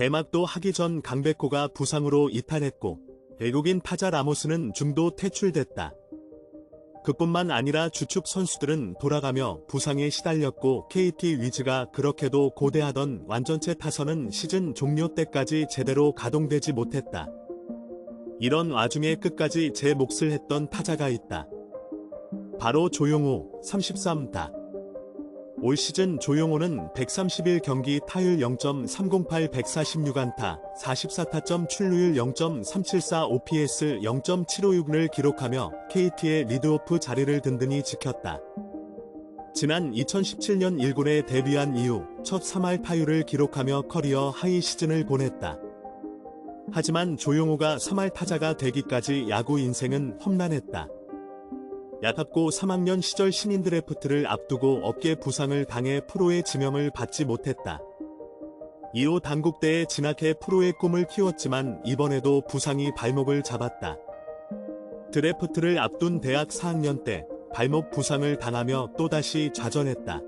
개막도 하기 전 강백호가 부상으로 이탈했고 외국인 타자 라모스는 중도 퇴출됐다. 그뿐만 아니라 주축 선수들은 돌아가며 부상에 시달렸고 KT 위즈가 그렇게도 고대하던 완전체 타선은 시즌 종료 때까지 제대로 가동되지 못했다. 이런 와중에 끝까지 제 몫을 했던 타자가 있다. 바로 조용호 33다. 올 시즌 조용호는 131 경기 타율 0.308 146안타 44타점 출루율 0.374 OPS 0.756을 기록하며 KT의 리드오프 자리를 든든히 지켰다. 지난 2017년 1군에 데뷔한 이후 첫 3할 타율을 기록하며 커리어 하이 시즌을 보냈다. 하지만 조용호가 3할 타자가 되기까지 야구 인생은 험난했다. 얕았고 3학년 시절 신인 드래프트를 앞두고 어깨 부상을 당해 프로의 지명을 받지 못했다. 이후 당국대에 진학해 프로의 꿈을 키웠지만 이번에도 부상이 발목을 잡았다. 드래프트를 앞둔 대학 4학년 때 발목 부상을 당하며 또다시 좌전했다.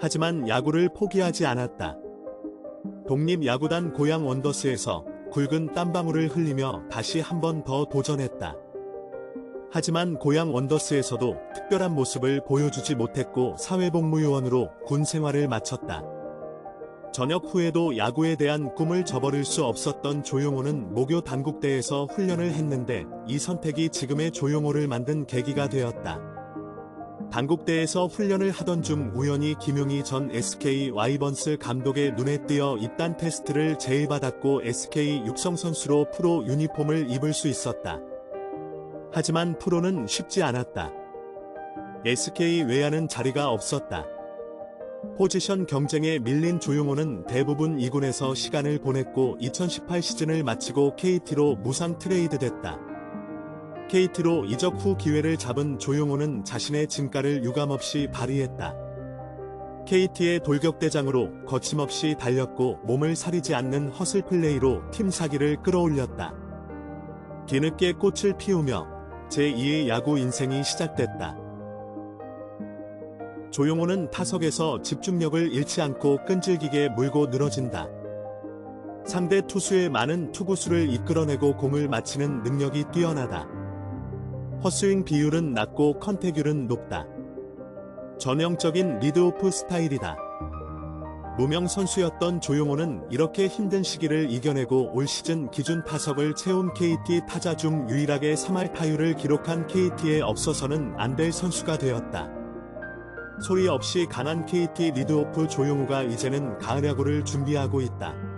하지만 야구를 포기하지 않았다. 독립야구단 고양 원더스에서 굵은 땀방울을 흘리며 다시 한 번 더 도전했다. 하지만 고향 원더스에서도 특별한 모습을 보여주지 못했고 사회복무요원으로 군 생활을 마쳤다. 전역 후에도 야구에 대한 꿈을 저버릴 수 없었던 조용호는 모교 단국대에서 훈련을 했는데 이 선택이 지금의 조용호를 만든 계기가 되었다. 단국대에서 훈련을 하던 중 우연히 김용희 전 SK 와이번스 감독의 눈에 띄어 입단 테스트를 제의받았고 SK 육성 선수로 프로 유니폼을 입을 수 있었다. 하지만 프로는 쉽지 않았다. SK 외야는 자리가 없었다. 포지션 경쟁에 밀린 조용호는 대부분 2군에서 시간을 보냈고 2018 시즌을 마치고 KT로 무상 트레이드 됐다. KT로 이적 후 기회를 잡은 조용호는 자신의 진가를 유감없이 발휘했다. KT의 돌격대장으로 거침없이 달렸고 몸을 사리지 않는 허슬 플레이로 팀 사기를 끌어올렸다. 뒤늦게 꽃을 피우며 제2의 야구 인생이 시작됐다. 조용호는 타석에서 집중력을 잃지 않고 끈질기게 물고 늘어진다. 상대 투수의 많은 투구수를 이끌어내고 공을 맞히는 능력이 뛰어나다. 헛스윙 비율은 낮고 컨택률은 높다. 전형적인 리드오프 스타일이다. 무명 선수였던 조용호는 이렇게 힘든 시기를 이겨내고 올 시즌 기준 타석을 채운 KT 타자 중 유일하게 3할 타율을 기록한 KT에 없어서는 안 될 선수가 되었다. 소리 없이 강한 KT 리드오프 조용호가 이제는 가을 야구를 준비하고 있다.